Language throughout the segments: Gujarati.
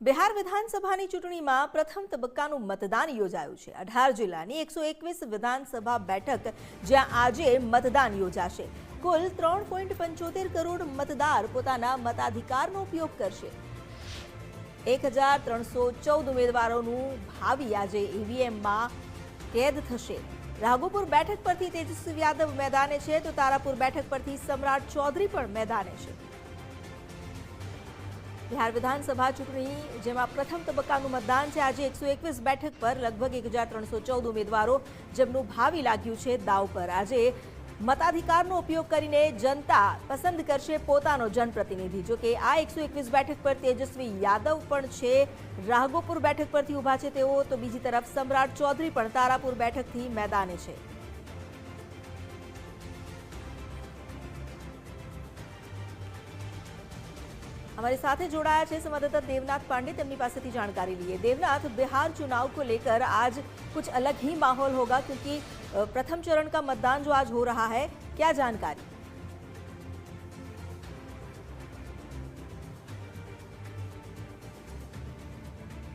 બિહાર વિધાનસભાની ચૂંટણીમાં પ્રથમ તબક્કાનું મતદાન યોજાયું છે. અઢાર જિલ્લાની એકસો એકવીસ વિધાનસભા બેઠક જ્યાં આજે મતદાન યોજાશે. કુલ ત્રણ પોઈન્ટ પંચોતેર કરોડ મતદાર પોતાના મતાધિકારનો ઉપયોગ કરશે. એક હજાર ત્રણસો ચૌદ ઉમેદવારોનું ભાવિ આજે ઈવીએમમાં કેદ થશે. રાઘોપુર બેઠક પરથી તેજસ્વી યાદવ મેદાને છે, તો તારાપુર બેઠક પરથી સમ્રાટ ચૌધરી પણ મેદાને છે. બિહાર વિધાનસભા ચૂંટણી, જેમાં પ્રથમ તબક્કાનું મતદાન છે. આજે એકસો એકવીસ બેઠક પર લગભગ એક હજાર ત્રણસો ચૌદ ઉમેદવારો જેમનું ભાવિ લાગ્યું છે દાવ પર. આજે મતાધિકારનો ઉપયોગ કરીને જનતા પસંદ કરશે પોતાનો જનપ્રતિનિધિ. જો કે આ એકસો એકવીસ બેઠક પર તેજસ્વી યાદવ પણ છે. રાઘોપુર બેઠક પરથી ઊભા છે તેઓ. તો બીજી તરફ સમ્રાટ ચૌધરી પણ તારાપુર બેઠકથી મેદાને છે. हमारे साथ जोड़ाया है संवाददाता देवनाथ पांडे તેમની પાસેથી जानकारी लिए देवनाथ बिहार चुनाव को लेकर आज कुछ अलग ही माहौल होगा क्योंकि अ, प्रथम चरण का मतदान जो आज हो रहा है क्या जानकारी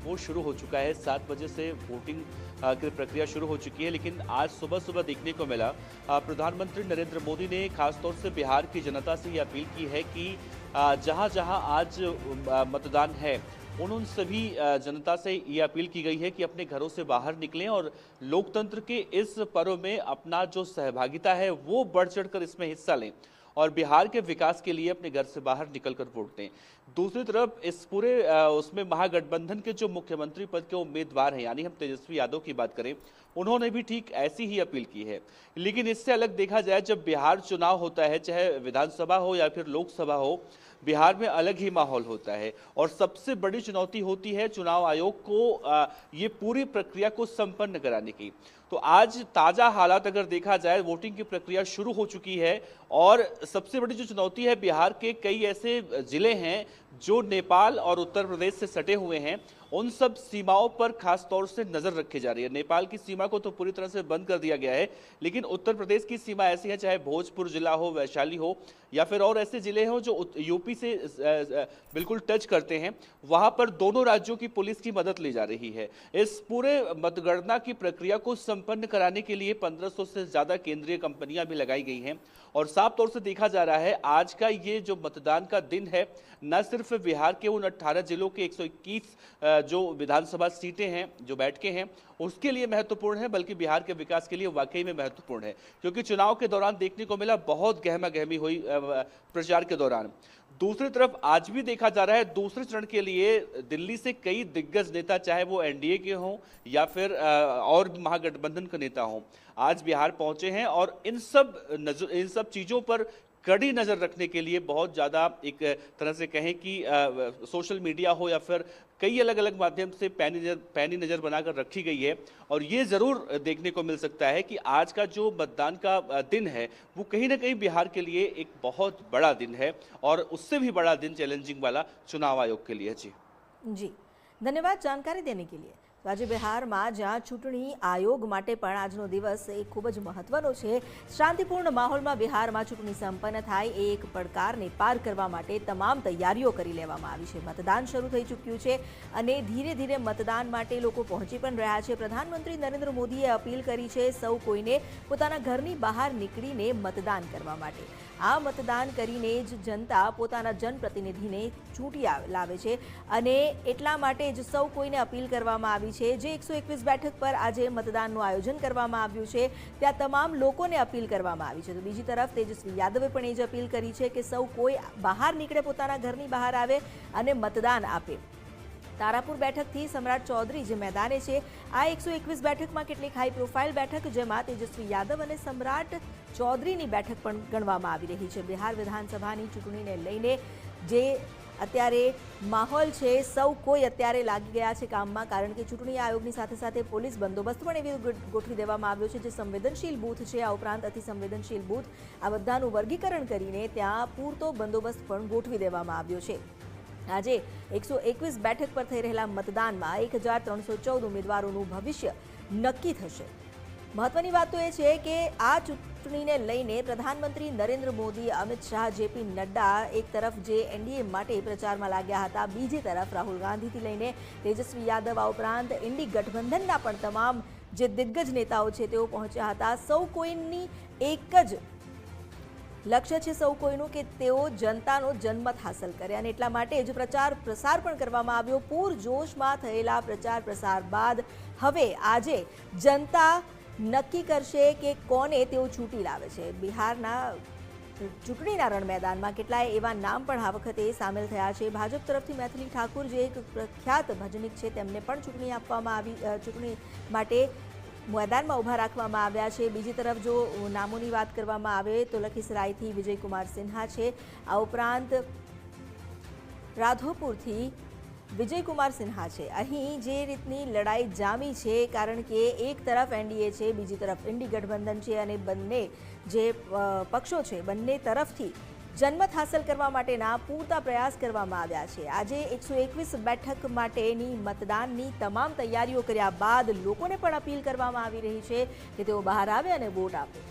वो शुरू हो चुका है सात बजे से वोटिंग अ, की प्रक्रिया शुरू हो चुकी है लेकिन आज सुबह सुबह देखने को मिला अ, प्रधानमंत्री नरेंद्र मोदी ने खासतौर से बिहार की जनता से ये अपील की है कि अ, जहाँ जहाँ आज मतदान है, उन उन सभी जनता से ये अपील की गई है कि अपने घरों से बाहर निकलें और लोकतंत्र के इस पर्व में अपना जो सहभागिता है, वो बढ़ चढ़कर इसमें हिस्सा लें और बिहार के विकास के लिए अपने घर से बाहर निकलकर वोट दें। दूसरी तरफ़ इस पूरे उसमें महागठबंधन के जो मुख्यमंत्री पद के उम्मीदवार हैं, यानी हम तेजस्वी यादव की बात करें, उन्होंने भी ठीक ऐसी ही अपील की है। लेकिन इससे अलग देखा जाए, जब बिहार चुनाव होता है, चाहे विधानसभा हो या फिर लोकसभा हो, बिहार में अलग ही माहौल होता है और सबसे बड़ी चुनौती होती है चुनाव आयोग को ये पूरी प्रक्रिया को संपन्न कराने की। तो आज ताज़ा हालात अगर देखा जाए, वोटिंग की प्रक्रिया शुरू हो चुकी है और सबसे बड़ी जो चुनौती है, बिहार के कई ऐसे ज़िले हैं जो नेपाल और उत्तर प्रदेश से सटे हुए हैं उन सब सीमाओं पर खास तौर से नज़र रखी जा रही है। नेपाल की सीमा को तो पूरी तरह से बंद कर दिया गया है लेकिन उत्तर प्रदेश की सीमा ऐसी है चाहे भोजपुर जिला हो वैशाली हो या फिर और ऐसे ज़िले हो जो यूपी से बिल्कुल टच करते हैं वहाँ पर दोनों राज्यों की पुलिस की मदद ली जा रही है। इस पूरे मतगणना की प्रक्रिया को संपन्न कराने के लिए 1500 से ज़्यादा केंद्रीय कंपनियाँ भी लगाई गई हैं और साफ़ तौर से देखा जा रहा है आज का ये जो मतदान का दिन है न सिर्फ़ बिहार के उन 18 जिलों के 121 अ, जो विधानसभा सीटें हैं, जो बैठके हैं, उसके लिए महत्वपूर्ण है, बल्कि बिहार के विकास के लिए वाकई में महत्वपूर्ण है। क्योंकि चुनाव के दौरान देखने को मिला, बहुत गहमा गहमी हुई प्रचार के दौरान। दूसरी तरफ़, आज भी देखा जा रहा है, दूसरे चरण के लिए दिल्ली से कई दिग्गज नेता, चाहे वो एनडीए के हों, या फिर और महागठबंधन के नेता हों, आज बिहार पहुँचे हैं, और इन सब इन सब चीज़ों पर कड़ी नज़र रखने के लिए बहुत ज़्यादा एक तरह से कहें कि सोशल मीडिया हो या फिर कई अलग अलग माध्यम से पैनी नज़र पैनी नज़र बनाकर रखी गई है। और ये ज़रूर देखने को मिल सकता है कि आज का जो मतदान का दिन है, वो कहीं ना कहीं बिहार के लिए एक बहुत बड़ा दिन है और उससे भी बड़ा दिन चैलेंजिंग वाला चुनाव आयोग के लिए जी। जी। धन्यवाद जानकारी देने के लिए। આજે બિહારમાં જ્યાં ચૂંટણી આયોગ માટે પણ આજનો દિવસ એ ખૂબ જ મહત્વનો છે. શાંતિપૂર્ણ માહોલમાં બિહારમાં ચૂંટણી સંપન્ન થાય એ એક પડકારને પાર કરવા માટે તમામ તૈયારીઓ કરી લેવામાં આવી છે. મતદાન શરૂ થઈ ચૂક્યું છે અને ધીરે ધીરે મતદાન માટે લોકો પહોંચી પણ રહ્યા છે. પ્રધાનમંત્રી નરેન્દ્ર મોદીએ અપીલ કરી છે સૌ કોઈને પોતાના ઘરની બહાર નીકળીને મતદાન કરવા માટે. આ મતદાન કરીને જ જનતા પોતાના જનપ્રતિનિધિને ચૂંટી લાવે છે અને એટલા માટે જ સૌ કોઈને અપીલ કરવામાં આવી છે. જે એકસો એકવીસ બેઠક પર આજે મતદાનનું આયોજન કરવામાં આવ્યું છે. ત્યાં તમામ લોકોને અપીલ કરવામાં આવી છે. તો બીજી તરફ તેજસ્વી યાદવે પણ એ જ અપીલ કરી છે કે સૌ કોઈ બહાર નીકળે, પોતાના ઘરની બહાર આવે અને મતદાન આપે. તારાપુર બેઠકથી સમ્રાટ ચૌધરી જે મેદાને છે, આ એકસો એકવીસ બેઠકમાં કેટલીક હાઈ પ્રોફાઇલ બેઠક જેમાં તેજસ્વી યાદવ અને સમ્રાટ ચૌધરીની બેઠક પણ ગણવામાં આવી રહી છે. બિહાર વિધાનસભાની ચૂંટણીને લઈને જે અત્યારે માહોલ છે, સૌ કોઈ અત્યારે લાગી ગયા છે કામમાં, કારણ કે ચૂંટણી આયોગની સાથે સાથે પોલીસ બંદોબસ્ત પણ એવી ગોઠવી દેવામાં આવ્યો છે, જે સંવેદનશીલ બૂથ છે, આ ઉપરાંત અતિ સંવેદનશીલ બૂથ, આ બધાનું વર્ગીકરણ કરીને ત્યાં પૂરતો બંદોબસ્ત પણ ગોઠવી દેવામાં આવ્યો છે. આજે એકસો એકવીસ બેઠક પર થઈ રહેલા મતદાનમાં એક હજાર ત્રણસો ચૌદ ઉમેદવારોનું ભવિષ્ય નક્કી થશે. મહત્વની વાત તો એ છે કે આ ચૂંટણીને લઈને પ્રધાનમંત્રી નરેન્દ્ર મોદી, અમિત શાહ, જેપી નડ્ડા એક તરફ જે એનડીએ માટે પ્રચારમાં લાગ્યા હતા, બીજી તરફ રાહુલ ગાંધીથી લઈને તેજસ્વી યાદવ આ ઉપરાંત ઇન્ડી ગઠબંધનના પણ તમામ જે દિગ્ગજ નેતાઓ છે તેઓ પહોંચ્યા હતા. સૌ કોઈની એક જ લક્ષ્ય છે સૌ કોઈનું કે તેઓ જનતાનો જનમત હાંસલ કરે અને એટલા માટે જ પ્રચાર પ્રસાર પણ કરવામાં આવ્યો. પૂરજોશમાં થયેલા પ્રચાર પ્રસાર બાદ હવે આજે જનતા નક્કી કરશે કે કોને તેઓ ચૂંટી લાવે છે. બિહારના ચૂંટણીના રણ મેદાનમાં કેટલાય એવા નામ પણ આ વખતે સામેલ થયા છે. ભાજપ તરફથી મૈથિલી ઠાકુર જે એક પ્રખ્યાત ભજનિક છે, તેમને પણ ચૂંટણી આપવામાં આવી ચૂંટણી માટે મેદાનમાં ઊભા રાખવામાં આવ્યા છે. બીજી તરફ જો નામોની વાત કરવામાં આવે તો લખીસરાયથી વિજયકુમાર સિન્હા છે. આ ઉપરાંત રાધોપુરથી વિજયકુમાર સિન્હા છે. અહીં જે રીતની લડાઈ જામી છે, કારણ કે એક તરફ એનડીએ છે, બીજી તરફ ઇન્ડી ગઠબંધન છે અને બંને જે પક્ષો છે, બંને તરફથી જનમત હાંસલ કરવા માટેના પૂરતા પ્રયાસ કરવામાં આવ્યા છે. આજે એકસો એકવીસ બેઠક માટેની મતદાનની તમામ તૈયારીઓ કર્યા બાદ લોકોને પણ અપીલ કરવામાં આવી રહી છે કે તેઓ બહાર આવે અને વોટ આપે.